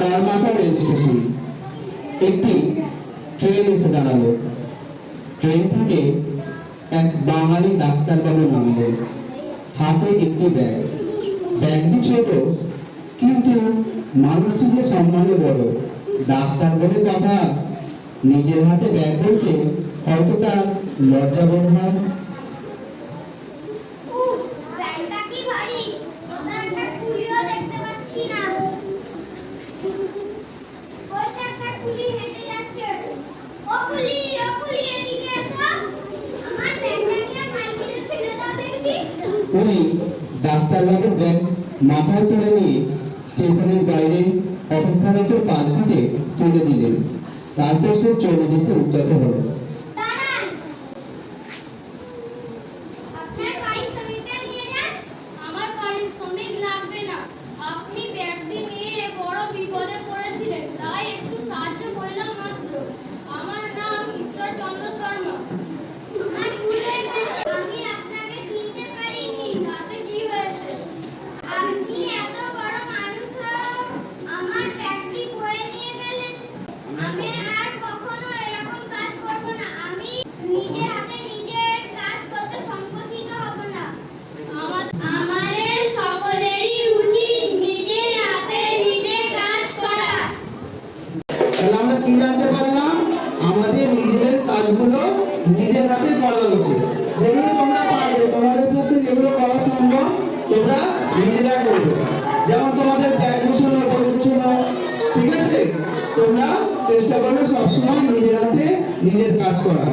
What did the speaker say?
মাথা rail station. একটি train এসে দাঁড়াল। ট্রেন থেকে এক বাঙালি ডাক্তারবাবু নামলেন। হাতে একটি ব্যাগ। ব্যাগটি ছোট, কিন্তু মানুষটি যে সম্মানে বড়। ডাক্তার বলে কথা নিজের হাতে ব্যাগ বলতে হয়তো তার লজ্জা বোধ হয়। উনি ডাক্তারবাবুর ব্যাগ মাথায় তুলে নিয়ে স্টেশনের বাইরে অপেক্ষারত পালঘাটে তুলে দিলেন। তারপর সে চলে যেতে উদ্যত হলো। তাহলে আমরা কি জানতে পারলাম? আমাদের নিজেদের কাজগুলো নিজের হাতে করা উচিত। যেগুলো তোমরা পারবে, তোমাদের পক্ষে যেগুলো করা সম্ভব, তোমরা নিজেরা করবে। যেমন তোমাদের ব্যাগ গোছানো বই ঠিক আছে? তোমরা চেষ্টা করবে সবসময় নিজের হাতে নিজের কাজ করা